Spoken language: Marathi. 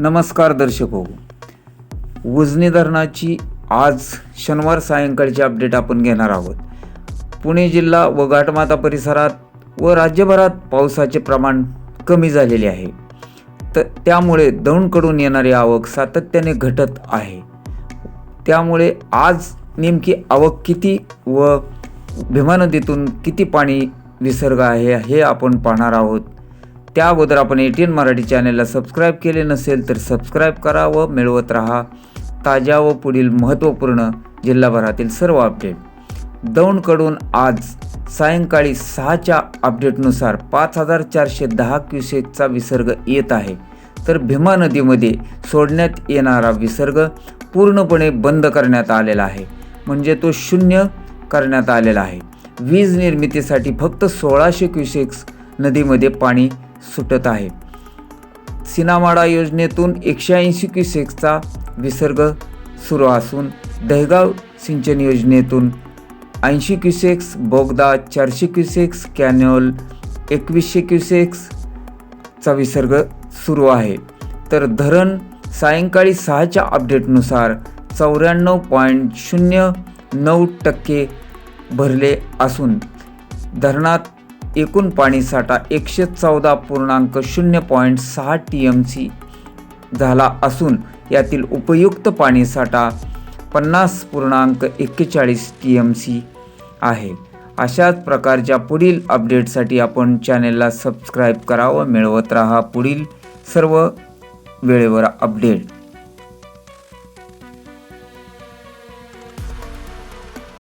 नमस्कार दर्शक. हो उजनी धरणाची आज शनिवार सायंकाळची अपडेट आपण घेणार आहोत. पुणे जिल्हा व घाटमाता परिसरात व राज्यभरात पावसाचे प्रमाण कमी झालेले आहे. तर त्यामुळे दौंडकडून येणारी आवक सातत्याने घटत आहे. त्यामुळे आज नेमकी आवक किती व भीमा नदीतून किती पाणी विसर्ग आहे हे आपण पाहणार आहोत. त्या अगोदर आपण एटीएन मराठी चॅनेलला सबस्क्राईब केले नसेल तर सबस्क्राईब करा व मिळवत राहा. ताज्या व पुढील महत्त्वपूर्ण जिल्हाभरातील सर्व अपडेट दौंडकडून आज सायंकाळी सहाच्या अपडेटनुसार पाच हजार चारशे दहा क्युसेकचा विसर्ग येत आहे. तर भीमा नदीमध्ये सोडण्यात येणारा विसर्ग पूर्णपणे बंद करण्यात आलेला आहे. म्हणजे तो शून्य करण्यात आलेला आहे. वीज निर्मितीसाठी फक्त सोळाशे क्युसेक्स नदीमध्ये पाणी सुटत आहे. सिनामाडा योजनेतून एकशे ऐंशी क्युसेक्सचा विसर्ग सुरू असून दहेगाव सिंचन योजनेतून ऐंशी क्युसेक्स बोगदा चारशे क्युसेक्स कॅनॉल एकवीसशे क्युसेक्सचा विसर्ग सुरू आहे. तर धरण सायंकाळी सहाच्या अपडेटनुसार चौऱ्याण्णव पॉईंट शून्य नऊ टक्के भरले असून धरणात एकूण पाणीसाठा एकशे चौदा पूर्णांक शून्य पॉईंट सहा टी एम सी झाला असून यातील उपयुक्त पाणीसाठा पन्नास पूर्णांक एक्केचाळीस टी एम सी आहे. अशाच प्रकारच्या पुढील अपडेटसाठी आपण चॅनेलला सबस्क्राईब करा व मिळवत राहा पुढील सर्व वेळेवर अपडेट.